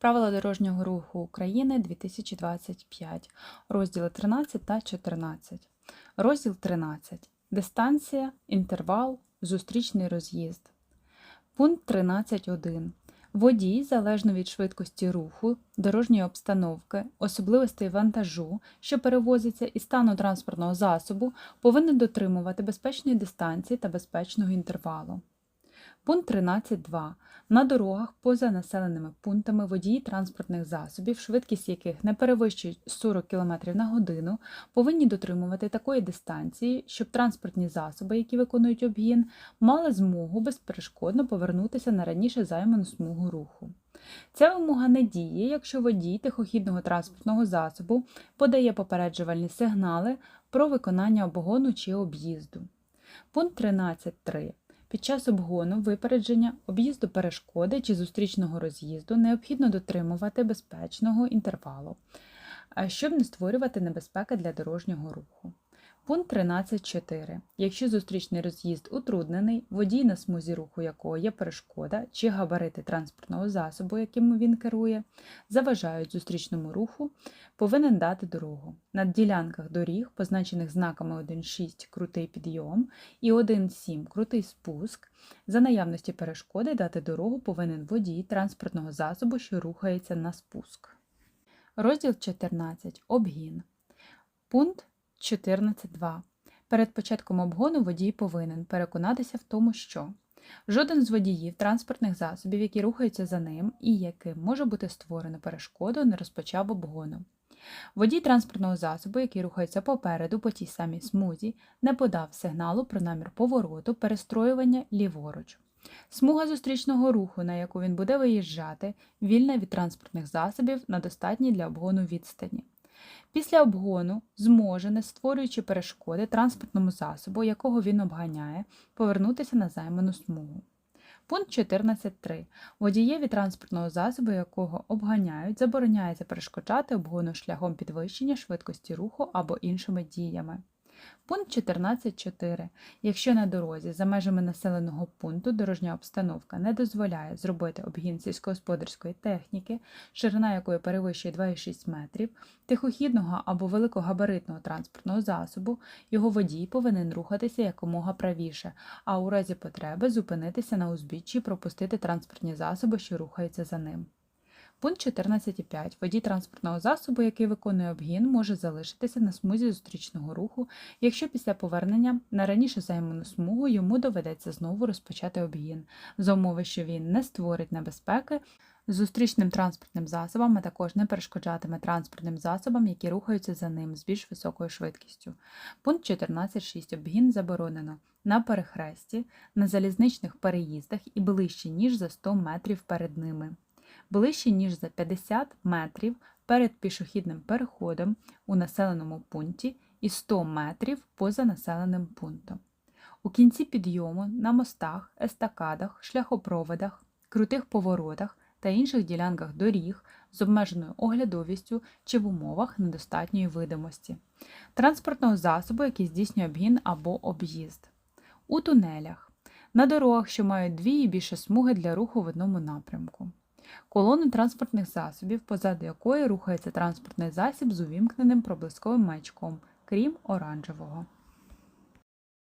Правила дорожнього руху України 2025, розділи 13 та 14. Розділ 13. Дистанція, інтервал, зустрічний роз'їзд. Пункт 13.1. Водій, залежно від швидкості руху, дорожньої обстановки, особливостей вантажу, що перевозиться і стану транспортного засобу, повинен дотримувати безпечної дистанції та безпечного інтервалу. Пункт 13.2. На дорогах поза населеними пунктами водії транспортних засобів, швидкість яких не перевищує 40 км на годину, повинні дотримувати такої дистанції, щоб транспортні засоби, які виконують обгін, мали змогу безперешкодно повернутися на раніше займану смугу руху. Ця вимога не діє, якщо водій тихохідного транспортного засобу подає попереджувальні сигнали про виконання обгону чи об'їзду. Пункт 13.3. Під час обгону, випередження, об'їзду перешкоди чи зустрічного роз'їзду необхідно дотримувати безпечного інтервалу, щоб не створювати небезпеки для дорожнього руху. Пункт 13.4. Якщо зустрічний роз'їзд утруднений, водій на смузі руху якого є перешкода чи габарити транспортного засобу, яким він керує, заважають зустрічному руху, повинен дати дорогу. На ділянках доріг, позначених знаками 1.6 крутий підйом і 1.7 крутий спуск, за наявності перешкоди дати дорогу повинен водій транспортного засобу, що рухається на спуск. Розділ 14. Обгін. Пункт 14.2. Перед початком обгону водій повинен переконатися в тому, що жоден з водіїв транспортних засобів, які рухаються за ним і яким може бути створено перешкоду, не розпочав обгону. Водій транспортного засобу, який рухається попереду по тій самій смузі, не подав сигналу про намір повороту, перестроювання ліворуч. Смуга зустрічного руху, на яку він буде виїжджати, вільна від транспортних засобів на достатній для обгону відстані. Після обгону зможе, не створюючи перешкоди транспортному засобу, якого він обганяє, повернутися на займану смугу. Пункт 14.3. Водієві транспортного засобу, якого обганяють, забороняється перешкоджати обгону шляхом підвищення швидкості руху або іншими діями. Пункт 14.4. Якщо на дорозі за межами населеного пункту дорожня обстановка не дозволяє зробити обгін сільськогосподарської техніки, ширина якої перевищує 2,6 метрів, тихохідного або великогабаритного транспортного засобу, його водій повинен рухатися якомога правіше, а у разі потреби зупинитися на узбіччі і пропустити транспортні засоби, що рухаються за ним. Пункт 14.5. Водій транспортного засобу, який виконує обгін, може залишитися на смузі зустрічного руху, якщо після повернення на раніше займану смугу йому доведеться знову розпочати обгін, за умови, що він не створить небезпеки зустрічним транспортним засобам, а також не перешкоджатиме транспортним засобам, які рухаються за ним з більш високою швидкістю. Пункт 14.6. Обгін заборонено на перехресті, на залізничних переїздах і ближче, ніж за 100 метрів перед ними ближче, ніж за 50 метрів перед пішохідним переходом у населеному пункті і 100 метрів поза населеним пунктом. У кінці підйому на мостах, естакадах, шляхопроводах, крутих поворотах та інших ділянках доріг з обмеженою оглядовістю чи в умовах недостатньої видимості, транспортного засобу, який здійснює обгін або об'їзд, у тунелях, на дорогах, що мають дві і більше смуги для руху в одному напрямку колони транспортних засобів, позаду якої рухається транспортний засіб з увімкненим проблисковим маячком, крім оранжевого.